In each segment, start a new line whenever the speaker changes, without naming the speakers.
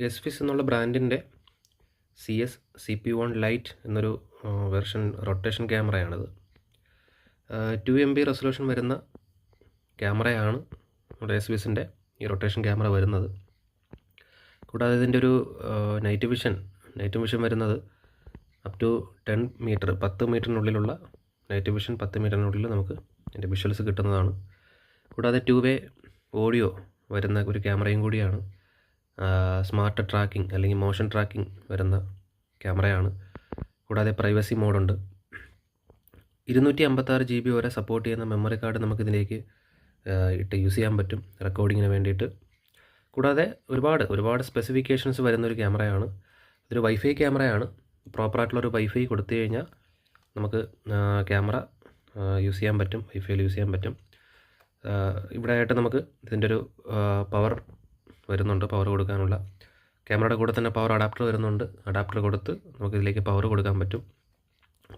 S Fizz എന്നുള്ള ബ്രാൻഡിന്റെ C S C P one lite എന്നൊരു വെർഷൻ റൊട്ടേഷൻ ക്യാമറയാണിത് ടു എം ബി റെസൊല്യൂഷൻ വരുന്ന ക്യാമറയാണ് നമ്മുടെ എസ് വിസിന്റെ ഈ റൊട്ടേഷൻ ക്യാമറ വരുന്നത്. കൂടാതെ ഇതിന്റെ ഒരു നൈറ്റ് വിഷൻ നൈറ്റ് വിഷൻ വരുന്നത് അപ് ടു ടെൻ മീറ്റർ പത്ത് മീറ്ററിനുള്ളിലുള്ള നൈറ്റ് വിഷൻ പത്ത് മീറ്ററിനുള്ളിൽ നമുക്ക് ഇതിന്റെ വിഷ്വൽസ് കിട്ടുന്നതാണ്. കൂടാതെ ടു വേ ഓഡിയോ വരുന്ന ഒരു ക്യാമറയും കൂടിയാണ്. സ്മാർട്ട് ട്രാക്കിംഗ് അല്ലെങ്കിൽ മോഷൻ ട്രാക്കിംഗ് വരുന്ന ക്യാമറയാണ് കൂടാതെ പ്രൈവസി മോഡുണ്ട് ഇരുന്നൂറ്റി അമ്പത്താറ് ജി ബി വരെ സപ്പോർട്ട് ചെയ്യുന്ന മെമ്മറി കാർഡ് നമുക്കിതിലേക്ക് ഇട്ട് യൂസ് ചെയ്യാൻ പറ്റും റെക്കോർഡിങ്ങിന് വേണ്ടിയിട്ട്. കൂടാതെ ഒരുപാട് ഒരുപാട് സ്പെസിഫിക്കേഷൻസ് വരുന്നൊരു ക്യാമറയാണ് ഇതൊരു വൈഫൈ ക്യാമറയാണ് പ്രോപ്പറായിട്ടുള്ളൊരു വൈഫൈ കൊടുത്തു കഴിഞ്ഞാൽ നമുക്ക് ക്യാമറ യൂസ് ചെയ്യാൻ പറ്റും വൈഫൈയിൽ യൂസ് ചെയ്യാൻ പറ്റും. ഇവിടെ ആയിട്ട് നമുക്ക് ഇതിന്റെ ഒരു പവർ വരുന്നുണ്ട് പവർ കൊടുക്കാനുള്ള. ക്യാമറയുടെ കൂടെ തന്നെ പവർ അഡാപ്റ്റർ വരുന്നുണ്ട്. അഡാപ്റ്റർ കൊടുത്ത് നമുക്ക് ഇതിലേക്ക് പവർ കൊടുക്കാൻ പറ്റും.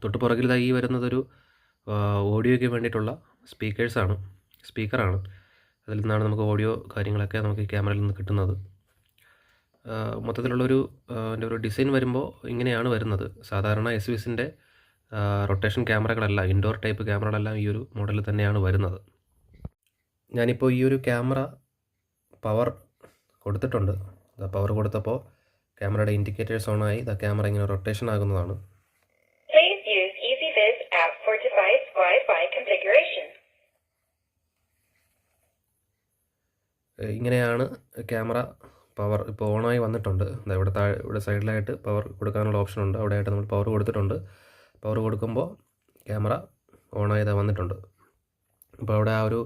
തൊട്ട് പുറകിൽ ഈ വരുന്നതൊരു ഓഡിയോയ്ക്ക് വേണ്ടിയിട്ടുള്ള സ്പീക്കേഴ്സാണ് സ്പീക്കറാണ് അതിൽ നിന്നാണ് നമുക്ക് ഓഡിയോ കാര്യങ്ങളൊക്കെ നമുക്ക് ഈ ക്യാമറയിൽ നിന്ന് കിട്ടുന്നത്. മൊത്തത്തിലുള്ളൊരു എന്റെ ഒരു ഡിസൈൻ വരുമ്പോൾ ഇങ്ങനെയാണ് വരുന്നത്. സാധാരണ എസ് വിസിന്റെ റൊട്ടേഷൻ ക്യാമറകളല്ല ഇൻഡോർ ടൈപ്പ് ക്യാമറകളെല്ലാം ഈ ഒരു മോഡലിൽ തന്നെയാണ് വരുന്നത്. ഞാനിപ്പോൾ ഈ ഒരു ക്യാമറ പവർ കൊടുത്തിട്ടുണ്ട്. പവർ കൊടുത്തപ്പോൾ ക്യാമറയുടെ ഇൻഡിക്കേറ്റേഴ്സ് ഓൺ ആയി ഇതാ ക്യാമറ ഇങ്ങനെ റൊട്ടേഷൻ ആകുന്നതാണ്.
Please use EasyViz app for device Wi-Fi configuration.
ഇങ്ങനെയാണ് ക്യാമറ പവർ ഇപ്പോൾ ഓണായി വന്നിട്ടുണ്ട്. ഇവിടെ താഴെ ഇവിടെ സൈഡിലായിട്ട് പവർ കൊടുക്കാനുള്ള ഓപ്ഷൻ ഉണ്ട്. അവിടെയായിട്ട് നമ്മൾ പവർ കൊടുത്തിട്ടുണ്ട്. പവർ കൊടുക്കുമ്പോൾ ക്യാമറ ഓണായതാ വന്നിട്ടുണ്ട്. അപ്പോൾ അവിടെ ആ ഒരു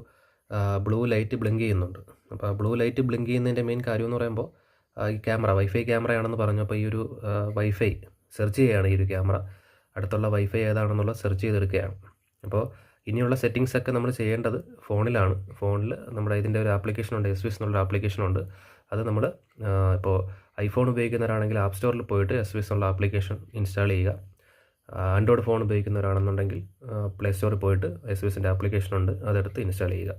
ബ്ലൂ ലൈറ്റ് ബ്ലിങ്ക് ചെയ്യുന്നുണ്ട്. അപ്പോൾ ബ്ലൂ ലൈറ്റ് ബ്ലിങ്ക് ചെയ്യുന്നതിന്റെ മെയിൻ കാര്യം എന്ന് പറയുമ്പോൾ ഈ ക്യാമറ വൈഫൈ ക്യാമറയാണെന്ന് പറഞ്ഞു അപ്പോൾ ഈ ഒരു വൈഫൈ സെർച്ച് ചെയ്യുകയാണ് ഈ ഒരു ക്യാമറ. അടുത്തുള്ള വൈഫൈ ഏതാണെന്നുള്ള സെർച്ച് ചെയ്തെടുക്കുകയാണ്. അപ്പോൾ ഇനിയുള്ള സെറ്റിങ്സ് ഒക്കെ നമ്മൾ ചെയ്യേണ്ടത് ഫോണിലാണ്. ഫോണിൽ നമ്മുടെ ഇതിന്റെ ഒരു ആപ്ലിക്കേഷൻ ഉണ്ട് എസ് വിസ് എന്നുള്ള ആപ്ലിക്കേഷൻ ഉണ്ട്. അത് നമ്മൾ ഇപ്പോൾ ഐഫോൺ ഉപയോഗിക്കുന്നവരാണെങ്കിൽ ആപ്പ് സ്റ്റോറിൽ പോയിട്ട് എസ് വിസ് എന്നുള്ള ആപ്ലിക്കേഷൻ ഇൻസ്റ്റാൾ ചെയ്യുക. ആൻഡ്രോയിഡ് ഫോൺ ഉപയോഗിക്കുന്നവരാണെന്നുണ്ടെങ്കിൽ പ്ലേ സ്റ്റോറിൽ പോയിട്ട് എസ് വിസിന്റെ ആപ്ലിക്കേഷൻ ഉണ്ട് അതെടുത്ത് ഇൻസ്റ്റാൾ ചെയ്യുക.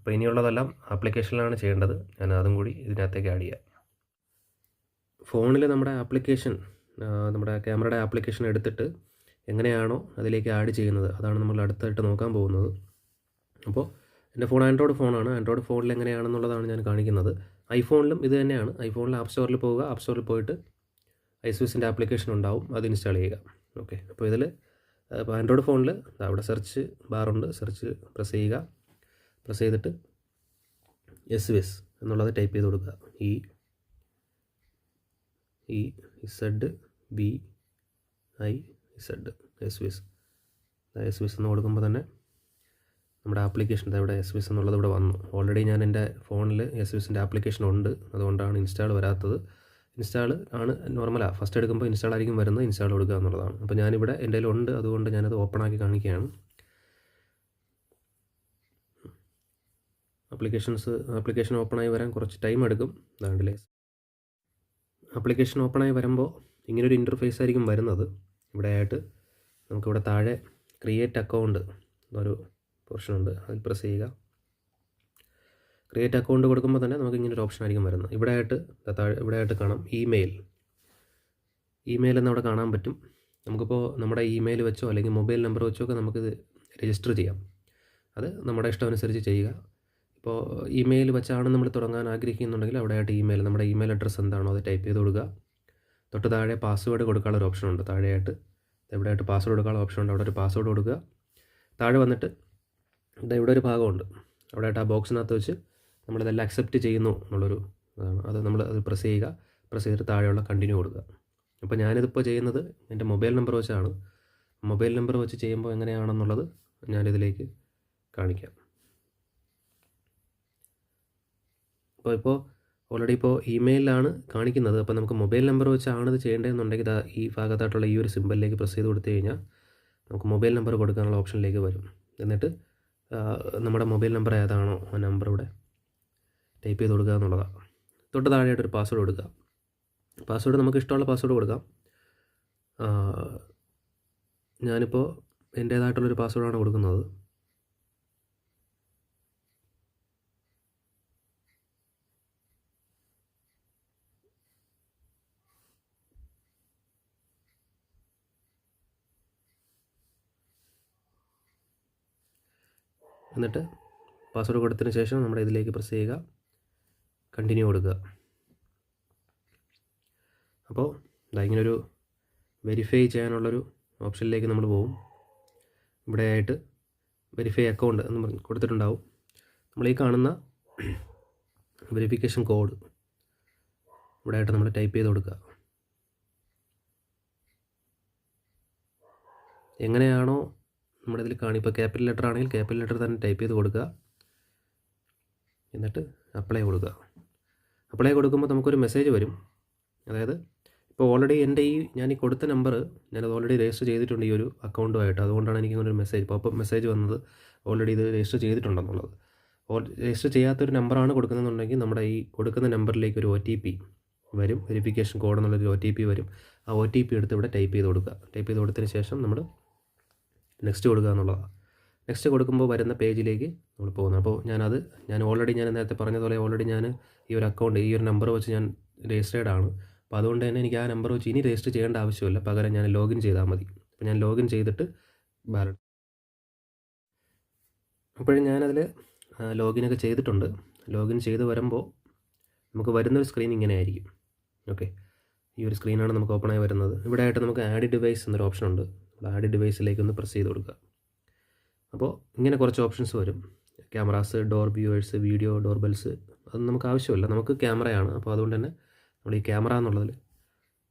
അപ്പോൾ ഇനിയുള്ളതെല്ലാം ആപ്ലിക്കേഷനിലാണ് ചെയ്യേണ്ടത്. ഞാൻ അതും കൂടി ഇതിനകത്തേക്ക് ആഡ് ചെയ്യാം. ഫോണിൽ നമ്മുടെ ആപ്ലിക്കേഷൻ നമ്മുടെ ക്യാമറയുടെ ആപ്ലിക്കേഷൻ എടുത്തിട്ട് എങ്ങനെയാണോ അതിലേക്ക് ആഡ് ചെയ്യുന്നത് അതാണ് നമ്മൾ അടുത്തായിട്ട് നോക്കാൻ പോകുന്നത്. അപ്പോൾ എന്റെ ഫോൺ ആൻഡ്രോയിഡ് ഫോണാണ്. ആൻഡ്രോയിഡ് ഫോണിൽ എങ്ങനെയാണെന്നുള്ളതാണ് ഞാൻ കാണിക്കുന്നത്. ഐഫോണിലും ഇത് തന്നെയാണ്. ഐഫോണിൽ ആപ്പ് സ്റ്റോറിൽ പോവുക. ആപ്പ് സ്റ്റോറിൽ പോയിട്ട് ഐസ്വിസിന്റെ ആപ്ലിക്കേഷൻ ഉണ്ടാവും. അത് ഇൻസ്റ്റാൾ ചെയ്യുക. ഓക്കെ അപ്പോൾ ഇതിൽ ഇപ്പോൾ ആൻഡ്രോയിഡ് ഫോണിൽ അവിടെ സെർച്ച് ബാറുണ്ട് സെർച്ച് പ്രസ് ചെയ്യുക. പ്രസ് ചെയ്തിട്ട് എസ് എസ് എന്നുള്ളത് ടൈപ്പ് ചെയ്ത് കൊടുക്കുക. ഈ E Z B I Z Ezviz Ezviz എന്ന് കൊടുക്കുമ്പോൾ തന്നെ നമ്മുടെ ആപ്ലിക്കേഷൻ ഇവിടെ എസ് വിസ് എന്നുള്ളത് ഇവിടെ വന്നു. ഓൾറെഡി ഞാൻ എന്റെ ഫോണിൽ എസ് വിസിന്റെ ആപ്ലിക്കേഷൻ ഉണ്ട്. അതുകൊണ്ടാണ് ഇൻസ്റ്റാൾ വരാത്തത്. ഇൻസ്റ്റാൾ ആണ് നോർമലാണ് ഫസ്റ്റ് എടുക്കുമ്പോൾ ഇൻസ്റ്റാൾ ആയിരിക്കും വരുന്നത്. ഇൻസ്റ്റാൾ കൊടുക്കുക എന്നുള്ളതാണ്. അപ്പോൾ ഞാനിവിടെ എന്റെ ഉണ്ട് അതുകൊണ്ട് ഞാനത് ഓപ്പൺ ആക്കി കാണിക്കുകയാണ്. ആപ്ലിക്കേഷൻസ് ആപ്ലിക്കേഷൻ ഓപ്പണായി വരാൻ കുറച്ച് ടൈം എടുക്കും. അതാണ്ടില്ലേ ആപ്ലിക്കേഷൻ ഓപ്പണായി വരുമ്പോൾ ഇങ്ങനൊരു ഇന്റർഫേസ് ആയിരിക്കും വരുന്നത്. ഇവിടെ ആയിട്ട് നമുക്കിവിടെ താഴെ ക്രിയേറ്റ് അക്കൗണ്ട് എന്നൊരു പോർഷൻ ഉണ്ട്. അതിൽ പ്രസ് ചെയ്യുക. ക്രിയേറ്റ് അക്കൗണ്ട് കൊടുക്കുമ്പോൾ തന്നെ നമുക്ക് ഇങ്ങനെ ഒരു ഓപ്ഷൻ ആയിരിക്കും വരുന്നത്. ഇവിടെ ആയിട്ട് താഴെ ഇവിടെ ആയിട്ട് കാണാം ഇമെയിൽ ഇമെയിൽ എന്ന് അവിടെ കാണാൻ പറ്റും. നമുക്കിപ്പോൾ നമ്മുടെ ഇമെയിൽ വെച്ചോ അല്ലെങ്കിൽ മൊബൈൽ നമ്പർ വെച്ചോ ഒക്കെ നമുക്കിത് രജിസ്റ്റർ ചെയ്യാം. അത് നമ്മുടെ ഇഷ്ടമനുസരിച്ച് ചെയ്യുക. ഇപ്പോൾ ഇമെയിൽ വെച്ചാണ് നമ്മൾ തുടങ്ങാൻ ആഗ്രഹിക്കുന്നുണ്ടെങ്കിൽ അവിടെ ആയിട്ട് ഇമെയിൽ നമ്മുടെ ഇമെയിൽ അഡ്രസ്സ് എന്താണോ അത് ടൈപ്പ് ചെയ്ത് കൊടുക്കുക. തൊട്ട് താഴെ പാസ്വേഡ് കൊടുക്കാനുള്ള ഒരു ഓപ്ഷൻ ഉണ്ട് താഴെയായിട്ട്. ഇവിടെ ആയിട്ട് പാസ്വേഡ് കൊടുക്കാനുള്ള ഓപ്ഷൻ ഉണ്ട്. അവിടെ ഒരു പാസ്വേഡ് കൊടുക്കുക. താഴെ വന്നിട്ട് ഇവിടെ ഇവിടെ ഒരു ഭാഗമുണ്ട്. അവിടെ ആ ബോക്സിനകത്ത് വെച്ച് നമ്മളിതെല്ലാം അക്സെപ്റ്റ് ചെയ്യുന്നു എന്നുള്ളൊരു അതാണ് അത് നമ്മൾ അത് പ്രസ് ചെയ്യുക. പ്രസ് ചെയ്തിട്ട് താഴെയുള്ള കണ്ടിന്യൂ കൊടുക്കുക. അപ്പോൾ ഞാനിതിപ്പോൾ ചെയ്യുന്നത് എന്റെ മൊബൈൽ നമ്പർ വെച്ചാണ്. മൊബൈൽ നമ്പർ വെച്ച് ചെയ്യുമ്പോൾ എങ്ങനെയാണെന്നുള്ളത് ഞാനിതിലേക്ക് കാണിക്കാം. അപ്പോൾ ഇപ്പോൾ ഓൾറെഡി ഇപ്പോൾ ഇമെയിലാണ് കാണിക്കുന്നത്. അപ്പോൾ നമുക്ക് മൊബൈൽ നമ്പർ വെച്ചാണ് ഇത് ചെയ്യേണ്ടതെന്നുണ്ടെങ്കിൽ ഇതാ ഈ ഭാഗത്തായിട്ടുള്ള ഈ ഒരു സിമ്പലിലേക്ക് പ്രസ് ചെയ്ത് കൊടുത്തു കഴിഞ്ഞാൽ നമുക്ക് മൊബൈൽ നമ്പർ കൊടുക്കാനുള്ള ഓപ്ഷനിലേക്ക് വരും. എന്നിട്ട് നമ്മുടെ മൊബൈൽ നമ്പർ ഏതാണോ ആ നമ്പർ ഇവിടെ ടൈപ്പ് ചെയ്ത് കൊടുക്കുക എന്നുള്ളതാണ്. തൊട്ട് താഴെയായിട്ട് ഒരു പാസ്വേഡ് കൊടുക്കുക. പാസ്വേഡ് നമുക്ക് ഇഷ്ടമുള്ള പാസ്വേഡ് കൊടുക്കാം. ഞാനിപ്പോൾ എന്റേതായിട്ടുള്ളൊരു പാസ്വേഡാണ് കൊടുക്കുന്നത്. എന്നിട്ട് പാസ്വേഡ് കൊടുത്തതിന് ശേഷം നമ്മൾ ഇതിലേക്ക് പ്രസ് ചെയ്യുക. കണ്ടിന്യൂ കൊടുക്കുക. അപ്പോൾ ഇതാ ഇങ്ങനൊരു വെരിഫൈ ചെയ്യാനുള്ളൊരു ഓപ്ഷനിലേക്ക് നമ്മൾ പോകും ഇവിടെ ആയിട്ട് വെരിഫൈ അക്കൗണ്ട് എന്ന് പറഞ്ഞ് കൊടുത്തിട്ടുണ്ടാവും. നമ്മൾ ഈ കാണുന്ന വെരിഫിക്കേഷൻ കോഡ് ഇവിടെ ആയിട്ട് നമ്മൾ ടൈപ്പ് ചെയ്ത് കൊടുക്കുക. എങ്ങനെയാണോ നമ്മുടെ ഇതിൽ കാണി. ഇപ്പോൾ ക്യാപിറ്റൽ ലെറ്റർ ആണെങ്കിൽ ക്യാപിറ്റൽ ലെറ്റർ തന്നെ ടൈപ്പ് ചെയ്ത് കൊടുക്കുക. എന്നിട്ട് അപ്ലൈ കൊടുക്കുക. അപ്ലൈ കൊടുക്കുമ്പോൾ നമുക്കൊരു മെസ്സേജ് വരും. അതായത് ഇപ്പോൾ ഓൾറെഡി എന്റെ ഈ ഞാൻ ഈ കൊടുത്ത നമ്പർ ഞാനത് ഓൾറെഡി രജിസ്റ്റർ ചെയ്തിട്ടുണ്ട് ഈ ഒരു അക്കൗണ്ടുമായിട്ട് അതുകൊണ്ടാണ് എനിക്ക് ഇങ്ങനെ ഒരു മെസ്സേജ് പോപ്പ് മെസ്സേജ് വന്നത് ഓൾറെഡി ഇത് രജിസ്റ്റർ ചെയ്തിട്ടുണ്ടെന്നുള്ളത്. രജിസ്റ്റർ ചെയ്യാത്തൊരു നമ്പറാണ് കൊടുക്കുന്നതെന്നുണ്ടെങ്കിൽ നമ്മുടെ ഈ കൊടുക്കുന്ന നമ്പറിലേക്ക് ഒരു ഒ ടി പി വരും. വെരിഫിക്കേഷൻ കോഡ് എന്നുള്ളൊരു ഒ ടി പി വരും. ആ ഒ ടി പി എടുത്ത് ഇവിടെ ടൈപ്പ് ചെയ്ത് കൊടുക്കുക. ടൈപ്പ് ചെയ്ത് കൊടുത്തതിന് ശേഷം നമ്മൾ നെക്സ്റ്റ് കൊടുക്കുക എന്നുള്ളതാണ്. നെക്സ്റ്റ് കൊടുക്കുമ്പോൾ വരുന്ന പേജിലേക്ക് നമ്മൾ പോകുന്നത് അപ്പോൾ ഞാനത് ഞാൻ ഓൾറെഡി ഞാൻ നേരത്തെ പറഞ്ഞതുപോലെ ഓൾറെഡി ഞാൻ ഈ ഒരു അക്കൗണ്ട് ഈ ഒരു നമ്പർ വെച്ച് ഞാൻ രജിസ്റ്റേർഡ് ആണ്. അപ്പോൾ അതുകൊണ്ട് തന്നെ എനിക്ക് ആ നമ്പർ വെച്ച് ഇനി രജിസ്റ്റർ ചെയ്യേണ്ട ആവശ്യമില്ല. പകരം ഞാൻ ലോഗിൻ ചെയ്താൽ മതി. അപ്പോൾ ഞാൻ ലോഗിൻ ചെയ്തിട്ട് ബാലൻസ് അപ്പോഴും ഞാനതിൽ ലോഗിനൊക്കെ ചെയ്തിട്ടുണ്ട്. ലോഗിൻ ചെയ്ത് വരുമ്പോൾ നമുക്ക് വരുന്നൊരു സ്ക്രീൻ ഇങ്ങനെ ആയിരിക്കും. ഓക്കെ ഈ ഒരു സ്ക്രീനാണ് നമുക്ക് ഓപ്പണായി വരുന്നത്. ഇവിടെ ആയിട്ട് നമുക്ക് ആഡ് ഡിവൈസ് എന്നൊരു ഓപ്ഷൻ ഉണ്ട്. ആഡ് ഡിവൈസിലേക്ക് ഒന്ന് പ്രസ് ചെയ്ത് കൊടുക്കുക. അപ്പോൾ ഇങ്ങനെ കുറച്ച് ഓപ്ഷൻസ് വരും. Cameras door viewers video door bells അതൊന്നും നമുക്ക് ആവശ്യമില്ല. നമുക്ക് ക്യാമറയാണ്. അപ്പോൾ അതുകൊണ്ട് തന്നെ നമ്മൾ ഈ ക്യാമറ എന്നുള്ളതിൽ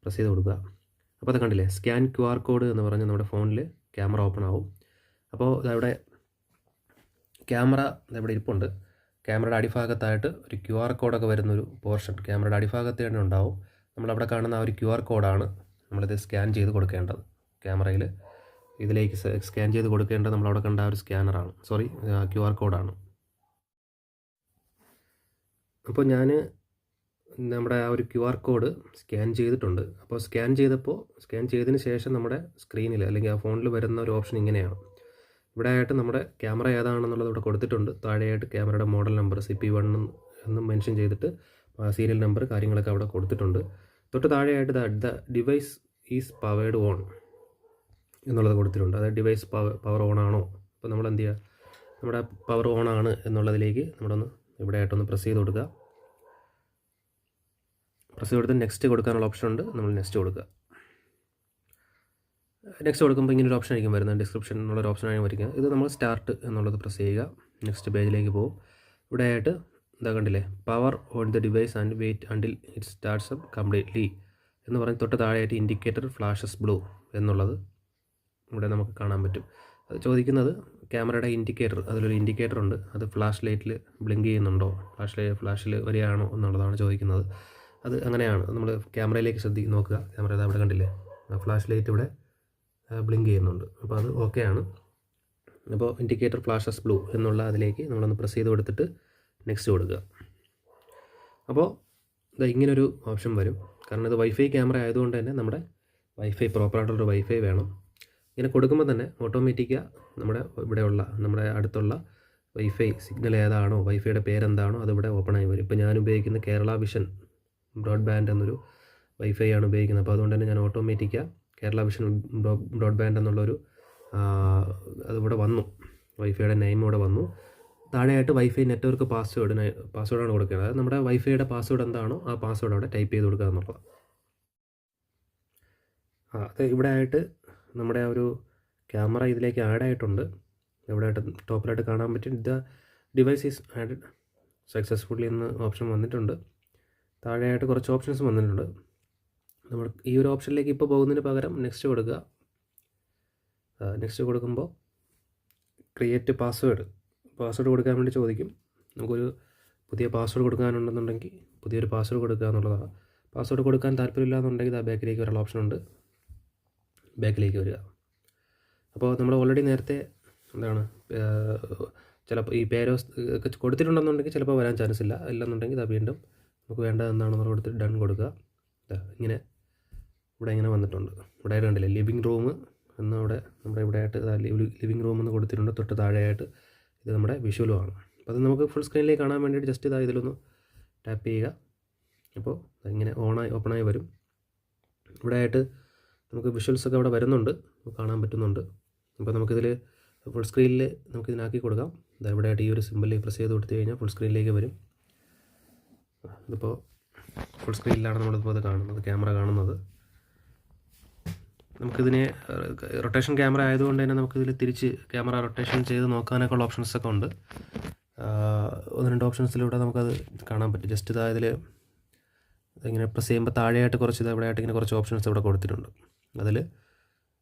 പ്രസ് ചെയ്ത് കൊടുക്കുക. അപ്പോൾ അത് കണ്ടില്ലേ? സ്കാൻ ക്യു ആർ കോഡ് എന്ന് പറഞ്ഞ് നമ്മുടെ ഫോണിൽ ക്യാമറ ഓപ്പൺ ആവും. അപ്പോൾ ഇതവിടെ ക്യാമറ ഇവിടെ ഇരിപ്പുണ്ട്. ക്യാമറയുടെ അടിഭാഗത്തായിട്ട് ഒരു ക്യു ആർ കോഡൊക്കെ വരുന്നൊരു പോർഷൻ ക്യാമറയുടെ അടിഭാഗത്ത് തന്നെ ഉണ്ടാവും. നമ്മളവിടെ കാണുന്ന ആ ഒരു ക്യു ആർ കോഡാണ് നമ്മളിത് സ്കാൻ ചെയ്ത് കൊടുക്കേണ്ടത്. ക്യാമറയിൽ ഇതിലേക്ക് സ്കാൻ ചെയ്ത് കൊടുക്കേണ്ടത് നമ്മളവിടെ കണ്ട ഒരു സ്കാനറാണ്. സോറി ക്യു ആർ കോഡാണ്. അപ്പോൾ ഞാൻ നമ്മുടെ ആ ഒരു ക്യു ആർ കോഡ് സ്കാൻ ചെയ്തിട്ടുണ്ട്. അപ്പോൾ സ്കാൻ ചെയ്തപ്പോൾ സ്കാൻ ചെയ്തതിന് ശേഷം നമ്മുടെ സ്ക്രീനിൽ അല്ലെങ്കിൽ ആ ഫോണിൽ വരുന്ന ഒരു ഓപ്ഷൻ ഇങ്ങനെയാണ്. ഇവിടെ ആയിട്ട് നമ്മുടെ ക്യാമറ ഏതാണെന്നുള്ളത് ഇവിടെ കൊടുത്തിട്ടുണ്ട്. താഴെയായിട്ട് ക്യാമറയുടെ model number C P one എന്നും മെൻഷൻ ചെയ്തിട്ട് സീരിയൽ നമ്പർ കാര്യങ്ങളൊക്കെ അവിടെ കൊടുത്തിട്ടുണ്ട്. തൊട്ട് താഴെയായിട്ട് the device is powered on. എന്നുള്ളത് കൊടുത്തിട്ടുണ്ട്. അതായത് ഡിവൈസ് പവർ പവർ ഓൺ ആണോ? അപ്പോൾ നമ്മൾ എന്ത് ചെയ്യുക നമ്മുടെ പവർ ഓൺ ആണ് എന്നുള്ളതിലേക്ക് നമ്മളൊന്ന് ഇവിടെ ആയിട്ടൊന്ന് പ്രസ് ചെയ്ത് കൊടുക്കുക. പ്രസ് ചെയ്ത് കൊടുത്ത് നെക്സ്റ്റ് കൊടുക്കാനുള്ള ഓപ്ഷൻ ഉണ്ട്. നമ്മൾ നെക്സ്റ്റ് കൊടുക്കുക. നെക്സ്റ്റ് കൊടുക്കുമ്പോൾ ഇങ്ങനെ ഒരു ഓപ്ഷൻ ആയിരിക്കും വരുന്നത്. ഡിസ്ക്രിപ്ഷൻ എന്നുള്ളൊരു ഓപ്ഷൻ ആയിരിക്കും വരിക ഇത് നമ്മൾ സ്റ്റാർട്ട് എന്നുള്ളത് പ്രസ് ചെയ്യുക. നെക്സ്റ്റ് പേജിലേക്ക് പോകും. ഇവിടെ ആയിട്ട് എന്താ കണ്ടില്ലേ? Power on the device and wait until it starts up completely എന്ന് പറഞ്ഞ് തൊട്ട് താഴെയായിട്ട് ഇൻഡിക്കേറ്റർ ഫ്ലാഷസ് ബ്ലൂ എന്നുള്ളത് ഇവിടെ നമുക്ക് കാണാൻ പറ്റും. അത് ചോദിക്കുന്നത് ക്യാമറയുടെ ഇൻഡിക്കേറ്റർ അതിലൊരു ഇൻഡിക്കേറ്റർ ഉണ്ട്. അത് ഫ്ലാഷ് ലൈറ്റിൽ ബ്ലിങ്ക് ചെയ്യുന്നുണ്ടോ? ഫ്ലാഷ് ലൈറ്റ് ഫ്ലാഷിൽ വരികയാണോ എന്നുള്ളതാണ് ചോദിക്കുന്നത്. അത് അങ്ങനെയാണ്. നമ്മൾ ക്യാമറയിലേക്ക് ശ്രദ്ധി നോക്കുക. ക്യാമറ ഇതാ ഇവിടെ കണ്ടില്ലേ? ഫ്ലാഷ് ലൈറ്റ് ഇവിടെ ബ്ലിങ്ക് ചെയ്യുന്നുണ്ട്. അപ്പോൾ അത് ഓക്കെ ആണ് അപ്പോൾ ഇൻഡിക്കേറ്റർ ഫ്ലാഷസ് ബ്ലൂ എന്നുള്ള അതിലേക്ക് നമ്മളൊന്ന് പ്രസ് ചെയ്ത് കൊടുത്തിട്ട് നെക്സ്റ്റ് കൊടുക്കുക. അപ്പോൾ ഇത് ഇങ്ങനൊരു ഓപ്ഷൻ വരും. കാരണം ഇത് വൈഫൈ ക്യാമറ ആയതുകൊണ്ട് തന്നെ നമ്മുടെ വൈഫൈ പ്രോപ്പറായിട്ടുള്ളൊരു വൈഫൈ വേണം. ഇങ്ങനെ കൊടുക്കുമ്പോൾ തന്നെ ഓട്ടോമാറ്റിക്കാ നമ്മുടെ ഇവിടെയുള്ള നമ്മുടെ അടുത്തുള്ള വൈഫൈ സിഗ്നൽ ഏതാണോ വൈഫൈയുടെ പേരെന്താണോ അതിവിടെ ഓപ്പൺ ആയി വരും. ഇപ്പോൾ ഞാൻ ഉപയോഗിക്കുന്ന കേരള വിഷൻ ബ്രോഡ്ബാൻഡ് എന്നൊരു വൈഫൈ ആണ് ഉപയോഗിക്കുന്നത്. അപ്പോൾ അതുകൊണ്ട് തന്നെ ഞാൻ ഓട്ടോമാറ്റിക്കാ കേരള വിഷൻ ബ്രോഡ്ബാൻഡ് എന്നുള്ളൊരു അതിവിടെ വന്നു. വൈഫൈയുടെ നെയിം ഇവിടെ വന്നു. താഴെയായിട്ട് വൈഫൈ നെറ്റ്വർക്ക് പാസ്വേഡ് പാസ്വേഡാണ് കൊടുക്കുന്നത് അതായത് നമ്മുടെ വൈഫൈയുടെ പാസ്വേഡ് എന്താണോ ആ പാസ്വേഡ് അവിടെ ടൈപ്പ് ചെയ്ത് കൊടുക്കുക എന്നുള്ളതാണ്. അത് ഇവിടെ ആയിട്ട് നമ്മുടെ ആ ഒരു ക്യാമറ ഇതിലേക്ക് ആഡ് ആയിട്ടുണ്ട്. ഇവിടെ ടോപ്പിലായിട്ട് കാണാൻ പറ്റും. The device is added successfully എന്ന ഓപ്ഷൻ വന്നിട്ടുണ്ട്. താഴെയായിട്ട് കുറച്ച് ഓപ്ഷൻസ് വന്നിട്ടുണ്ട്. നമ്മൾ ഈ ഒരു ഓപ്ഷനിലേക്ക് ഇപ്പോൾ പോകുന്നതിന് പകരം നെക്സ്റ്റ് കൊടുക്കുക. നെക്സ്റ്റ് കൊടുക്കുമ്പോൾ ക്രിയേറ്റ് പാസ്വേഡ് പാസ്വേഡ് കൊടുക്കാൻ വേണ്ടി ചോദിക്കും. നമുക്കൊരു പുതിയ പാസ്വേഡ് കൊടുക്കാനുണ്ടെന്നുണ്ടെങ്കിൽ പുതിയൊരു പാസ്വേഡ് കൊടുക്കുക എന്നുള്ളതാണ്. പാസ്വേഡ് കൊടുക്കാൻ താല്പര്യമില്ല എന്നുണ്ടെങ്കിൽ ആ ബാക്കിലേക്ക് വരാനുള്ള ഓപ്ഷൻ ഉണ്ട്. ബാക്കിലേക്ക് വരിക. അപ്പോൾ നമ്മൾ ഓൾറെഡി നേരത്തെ എന്താണ് ചിലപ്പോൾ ഈ പേരോ കൊടുത്തിട്ടുണ്ടെന്നുണ്ടെങ്കിൽ ചിലപ്പോൾ വരാൻ ചാൻസ് ഇല്ല. ഇല്ലെന്നുണ്ടെങ്കിൽ ഇതാ വീണ്ടും നമുക്ക് വേണ്ട എന്താണെന്ന് കൊടുത്ത് ഡൺ കൊടുക്കുക. ഇങ്ങനെ ഇവിടെ ഇങ്ങനെ വന്നിട്ടുണ്ട്. ഇവിടെ കണ്ടില്ലേ ലിവിങ് റൂം എന്ന് അവിടെ നമ്മുടെ ഇവിടെ ആയിട്ട് ലിവിങ് റൂം എന്ന് കൊടുത്തിട്ടുണ്ട്. തൊട്ട് താഴെയായിട്ട് ഇത് നമ്മുടെ വിഷ്വലുമാണ് അപ്പോൾ അത് നമുക്ക് ഫുൾ സ്ക്രീനിലേക്ക് കാണാൻ വേണ്ടിയിട്ട് ജസ്റ്റ് ഇതാ ഇതിലൊന്ന് ടാപ്പ് ചെയ്യുക. അപ്പോൾ ഇങ്ങനെ ഓണായി ഓപ്പണായി വരും. ഇവിടെ ആയിട്ട് നമുക്ക് വിഷ്വൽസ് ഒക്കെ അവിടെ വരുന്നുണ്ട്. കാണാൻ പറ്റുന്നുണ്ട്. അപ്പോൾ നമുക്കിതിൽ ഫുൾ സ്ക്രീനിൽ നമുക്ക് ഇതിനാക്കി കൊടുക്കാം. ഇതാ ഇവിടെ ഈ ഒരു സിമ്പിളിൽ പ്രസ് ചെയ്ത് കൊടുത്തു കഴിഞ്ഞാൽ ഫുൾ സ്ക്രീനിലേക്ക് വരും. ഇതിപ്പോൾ ഫുൾ സ്ക്രീനിലാണ് നമ്മളിപ്പോൾ ഇത് കാണുന്നത് ക്യാമറ കാണുന്നത്. നമുക്കിതിനെ റൊട്ടേഷൻ ക്യാമറ ആയതുകൊണ്ട് തന്നെ നമുക്കിതിൽ തിരിച്ച് ക്യാമറ റൊട്ടേഷൻ ചെയ്ത് നോക്കാനൊക്കെ ഉള്ള ഓപ്ഷൻസ് ഒക്കെ ഉണ്ട്. ഒന്ന് രണ്ട് ഓപ്ഷൻസിലൂടെ നമുക്കത് കാണാൻ പറ്റും. ജസ്റ്റ് ഇതാ ഇതിൽ ഇങ്ങനെ പ്രസ് ചെയ്യുമ്പോൾ താഴെയായിട്ട് കുറച്ച് ഇത് ഇവിടെയായിട്ട് ഇങ്ങനെ കുറച്ച് ഓപ്ഷൻസ് ഇവിടെ കൊടുത്തിട്ടുണ്ട്. അതിൽ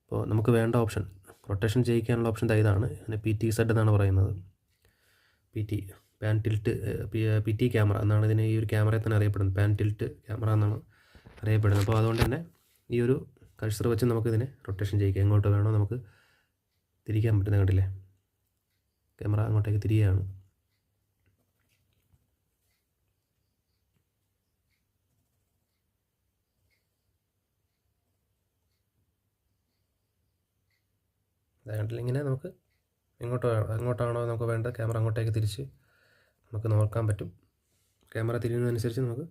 ഇപ്പോൾ നമുക്ക് വേണ്ട ഓപ്ഷൻ റൊട്ടേഷൻ ചെയ്യിക്കാനുള്ള ഓപ്ഷൻ ഇതാണ്. പിന്നെ പി ടി സെഡ് എന്നാണ് പറയുന്നത്. P T pan tilt P T camera എന്നാണ് ഇതിനെ ഈ ഒരു ക്യാമറയെ തന്നെ അറിയപ്പെടുന്നത്. പാൻ ടിൽറ്റ് ക്യാമറ എന്നാണ് അറിയപ്പെടുന്നത്. അപ്പോൾ അതുകൊണ്ട് തന്നെ ഈ ഒരു കഴ്സർ വെച്ച് നമുക്കിതിനെ റൊട്ടേഷൻ ചെയ്യിക്കാം. എങ്ങോട്ട് വേണോ നമുക്ക് തിരിക്കാൻ പറ്റുന്ന കണ്ടില്ലേ? ക്യാമറ അങ്ങോട്ടേക്ക് തിരിയുകയാണ്. കണ്ടില്ല. ഇങ്ങനെ നമുക്ക് എങ്ങോട്ടോ എങ്ങോട്ടാണോ നമുക്ക് വേണ്ടത് ക്യാമറ അങ്ങോട്ടേക്ക് തിരിച്ച് നമുക്ക് നോക്കാൻ പറ്റും. ക്യാമറ തിരിയുന്നതനുസരിച്ച് നമുക്ക്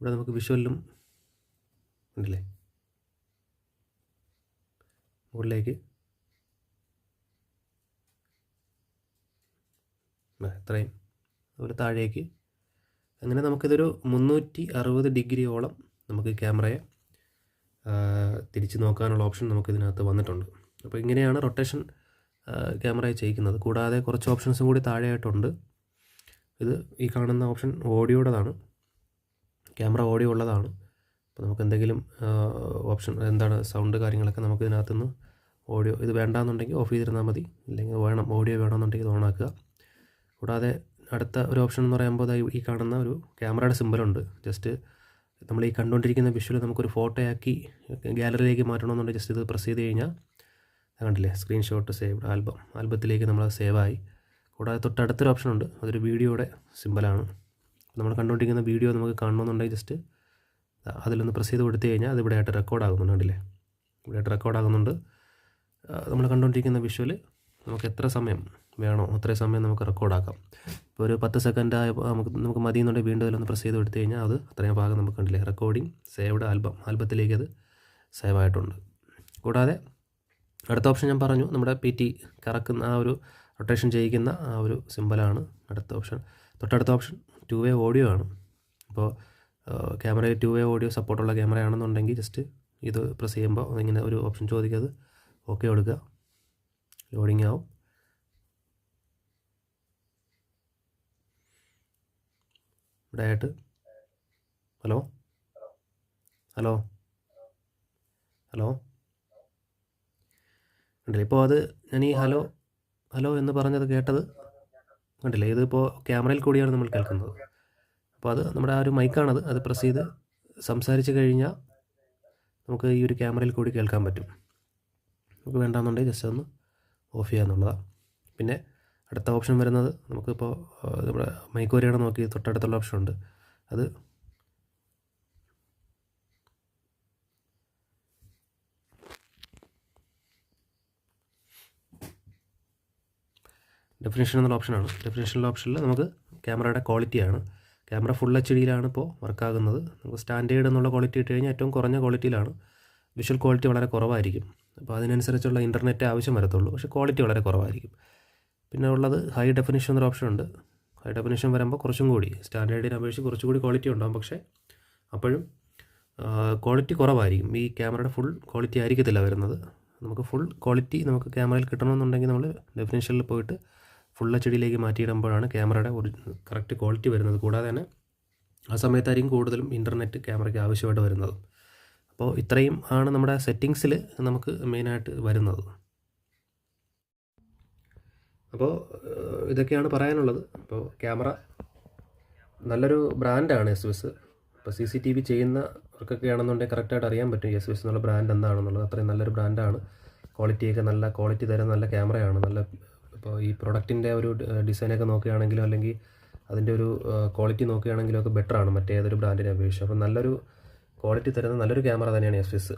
ഇവിടെ നമുക്ക് വിഷ്വലിലും ഉണ്ടല്ലേ? മുകളിലേക്ക്. ഇത്രയും. അതുപോലെ താഴേക്ക്. അങ്ങനെ നമുക്കിതൊരു മുന്നൂറ്റി അറുപത് ഡിഗ്രിയോളം നമുക്ക് ക്യാമറയെ തിരിച്ച് നോക്കാനുള്ള ഓപ്ഷൻ നമുക്കിതിനകത്ത് വന്നിട്ടുണ്ട്. അപ്പോൾ ഇങ്ങനെയാണ് റൊട്ടേഷൻ ക്യാമറയെ ചെയ്യിക്കുന്നത്. കൂടാതെ കുറച്ച് ഓപ്ഷൻസും കൂടി താഴെയായിട്ടുണ്ട്. ഇത് ഈ കാണുന്ന ഓപ്ഷൻ ഓഡിയോയുടേതാണ്. ക്യാമറ ഓഡിയോ ഉള്ളതാണ്. അപ്പോൾ നമുക്ക് എന്തെങ്കിലും ഓപ്ഷൻ എന്താണ് സൗണ്ട് കാര്യങ്ങളൊക്കെ നമുക്ക് ഇതിനകത്തുനിന്ന് ഓഡിയോ ഇത് വേണ്ടാന്നുണ്ടെങ്കിൽ ഓഫ് ചെയ്തിരുന്നാൽ മതി. ഇല്ലെങ്കിൽ വേണം ഓഡിയോ വേണമെന്നുണ്ടെങ്കിൽ ഇത് ഓണാക്കുക. കൂടാതെ അടുത്ത ഒരു ഓപ്ഷൻ എന്ന് പറയുമ്പോൾ ഈ കാണുന്ന ഒരു ക്യാമറയുടെ സിമ്പലുണ്ട്. ജസ്റ്റ് നമ്മൾ ഈ കണ്ടുകൊണ്ടിരിക്കുന്ന വിഷ്വൽ നമുക്കൊരു ഫോട്ടോയാക്കി ഗാലറിയിലേക്ക് മാറ്റണമെന്നുണ്ടെങ്കിൽ ജസ്റ്റ് ഇത് പ്രസ് ചെയ്ത് കഴിഞ്ഞാൽ കണ്ടില്ലേ? സ്ക്രീൻഷോട്ട് സേവ്ഡ് ആൽബം ആൽബത്തിലേക്ക് നമ്മൾ സേവ് ആയി. കൂടാതെ തൊട്ടടുത്തൊരു ഓപ്ഷൻ ഉണ്ട്. അതൊരു വീഡിയോയുടെ സിമ്പലാണ് നമ്മൾ കണ്ടുകൊണ്ടിരിക്കുന്ന വീഡിയോ നമുക്ക് കാണണമെന്നുണ്ടെങ്കിൽ ജസ്റ്റ് അതിലൊന്ന് പ്രസ് ചെയ്ത് കൊടുത്തു കഴിഞ്ഞാൽ അത് ഇവിടെയായിട്ട് റെക്കോർഡ് ആകുന്നുണ്ട് കണ്ടില്ലേ? ഇവിടെയായിട്ട് റെക്കോർഡ് ആകുന്നുണ്ട്. നമ്മൾ കണ്ടുകൊണ്ടിരിക്കുന്ന വിഷ്വൽ നമുക്ക് എത്ര സമയം വേണോ അത്രയും സമയം നമുക്ക് റെക്കോർഡാക്കാം ഇപ്പോൾ ഒരു പത്ത് സെക്കൻഡ് നമുക്ക് നമുക്ക് മതി എന്നുണ്ടെങ്കിൽ വീണ്ടും അതിലൊന്ന് പ്രസ് ചെയ്ത് കൊടുത്തു കഴിഞ്ഞാൽ അത് അത്രയും ഭാഗം നമുക്ക് കണ്ടില്ലേ? റെക്കോർഡിംഗ് സേവ്ഡ് ആൽബം ആൽബത്തിലേക്ക് അത് സേവ് ആയിട്ടുണ്ട്. കൂടാതെ അടുത്ത ഓപ്ഷൻ ഞാൻ പറഞ്ഞു. നമ്മുടെ പി ടി കറക്കുന്ന ആ ഒരു റൊട്ടേഷൻ ചെയ്യിക്കുന്ന ആ ഒരു സിമ്പലാണ് അടുത്ത ഓപ്ഷൻ തൊട്ടടുത്ത ഓപ്ഷൻ ടു വേ ഓഡിയോ ആണ്. അപ്പോൾ ക്യാമറയിൽ ടു വേ ഓഡിയോ സപ്പോർട്ടുള്ള ക്യാമറയാണെന്നുണ്ടെങ്കിൽ ജസ്റ്റ് ഇത് പ്രസ് ചെയ്യുമ്പോൾ ഇങ്ങനെ ഒരു ഓപ്ഷൻ ചോദിക്കുന്നത് ഓക്കെ കൊടുക്കുക. ലോഡിങ് ആവും. ഇവിടെ ആയിട്ട്. ഹലോ ഹലോ ഹലോ കണ്ടില്ലേ? ഇപ്പോൾ അത് ഞാൻ ഈ ഹലോ ഹലോ എന്ന് പറഞ്ഞത് കേട്ടത് കണ്ടില്ലേ? ഇതിപ്പോൾ ക്യാമറയിൽ കൂടിയാണ് നമ്മൾ കേൾക്കുന്നത്. അപ്പോൾ അത് നമ്മുടെ ആ ഒരു മൈക്കാണത് അത് പ്രസ് ചെയ്ത് സംസാരിച്ച് കഴിഞ്ഞാൽ നമുക്ക് ഈ ഒരു ക്യാമറയിൽ കൂടി കേൾക്കാൻ പറ്റും. നമുക്ക് വേണ്ടാന്നുണ്ടെങ്കിൽ ജസ്റ്റ് ഒന്ന് ഓഫ് ചെയ്യാന്നുള്ളതാണ് പിന്നെ അടുത്ത ഓപ്ഷൻ വരുന്നത് നമുക്കിപ്പോൾ നമ്മുടെ മൈക്ക് നോക്കി തൊട്ടടുത്തുള്ള ഓപ്ഷൻ ഉണ്ട്. അത് ഡെഫിനേഷൻ എന്നുള്ള ഓപ്ഷനാണ് ഡെഫിനേഷനുള്ള ഓപ്ഷനിൽ നമുക്ക് ക്യാമറയുടെ ക്വാളിറ്റിയാണ് ക്യാമറ ഫുൾ എച്ച് ഡിയിലാണ് ഇപ്പോൾ വർക്കാകുന്നത് നമുക്ക് സ്റ്റാൻഡേർഡ് എന്നുള്ള ക്വാളിറ്റി ഇട്ട് കഴിഞ്ഞാൽ ഏറ്റവും കുറഞ്ഞ ക്വാളിറ്റിയിലാണ് വിഷ്വൽ ക്വാളിറ്റി വളരെ കുറവായിരിക്കും. അപ്പോൾ അതിനനുസരിച്ചുള്ള ഇന്റർനെറ്റ് ആവശ്യം വരത്തുള്ളൂ. പക്ഷേ ക്വാളിറ്റി വളരെ കുറവായിരിക്കും. പിന്നെ ഉള്ളത് ഹൈ ഡെഫിനേഷൻ എന്നൊരു ഓപ്ഷൻ ഉണ്ട്. ഹൈ ഡെഫിനേഷൻ വരുമ്പോൾ കുറച്ചും കൂടി സ്റ്റാൻഡേർഡിനെ അപേക്ഷിച്ച് കുറച്ചുകൂടി ക്വാളിറ്റി ഉണ്ടാകും പക്ഷേ അപ്പോഴും ക്വാളിറ്റി കുറവായിരിക്കും. ഈ ക്യാമറയുടെ ഫുൾ ക്വാളിറ്റി ആയിരിക്കത്തില്ല വരുന്നത്. നമുക്ക് ഫുൾ ക്വാളിറ്റി നമുക്ക് ക്യാമറയിൽ കിട്ടണമെന്നുണ്ടെങ്കിൽ നമ്മൾ ഡെഫിനേഷനിൽ പോയിട്ട് ഫുൾ എച്ച് ഡിയിലേക്ക് മാറ്റിയിടുമ്പോഴാണ് ക്യാമറയുടെ ഒരു കറക്റ്റ് ക്വാളിറ്റി വരുന്നത്. കൂടാതെ തന്നെ ആ സമയത്തായിരിക്കും കൂടുതലും ഇന്റർനെറ്റ് ക്യാമറയ്ക്ക് ആവശ്യമായിട്ട് വരുന്നത്. അപ്പോൾ ഇത്രയും ആണ് നമ്മുടെ സെറ്റിങ്സിൽ നമുക്ക് മെയിനായിട്ട് വരുന്നത്. അപ്പോൾ ഇതൊക്കെയാണ് പറയാനുള്ളത്. അപ്പോൾ ക്യാമറ നല്ലൊരു ബ്രാൻഡാണ് എസ്. വിസ് ഇപ്പോൾ സി സി ടി വി ചെയ്യുന്നവർക്കൊക്കെ ആണെന്നുണ്ടെങ്കിൽ കറക്റ്റായിട്ട് അറിയാൻ പറ്റും എസ് വിസ് എന്നുള്ള ബ്രാൻഡ് എന്താണെന്നുള്ളത്. അത്രയും നല്ലൊരു ബ്രാൻഡാണ് ക്വാളിറ്റിയൊക്കെ നല്ല ക്വാളിറ്റി തരുന്ന നല്ല ക്യാമറയാണ്. നല്ല ഇപ്പോൾ ഈ പ്രൊഡക്റ്റിന്റെ ഒരു ഡിസൈനൊക്കെ നോക്കുകയാണെങ്കിലും അല്ലെങ്കിൽ അതിന്റെ ഒരു ക്വാളിറ്റി നോക്കുകയാണെങ്കിലും ഒക്കെ ബെറ്ററാണ് മറ്റേതൊരു ബ്രാൻഡിനെ അപേക്ഷിച്ച്. അപ്പോൾ നല്ലൊരു ക്വാളിറ്റി തരുന്ന നല്ലൊരു ക്യാമറ തന്നെയാണ് എസ് വിസ്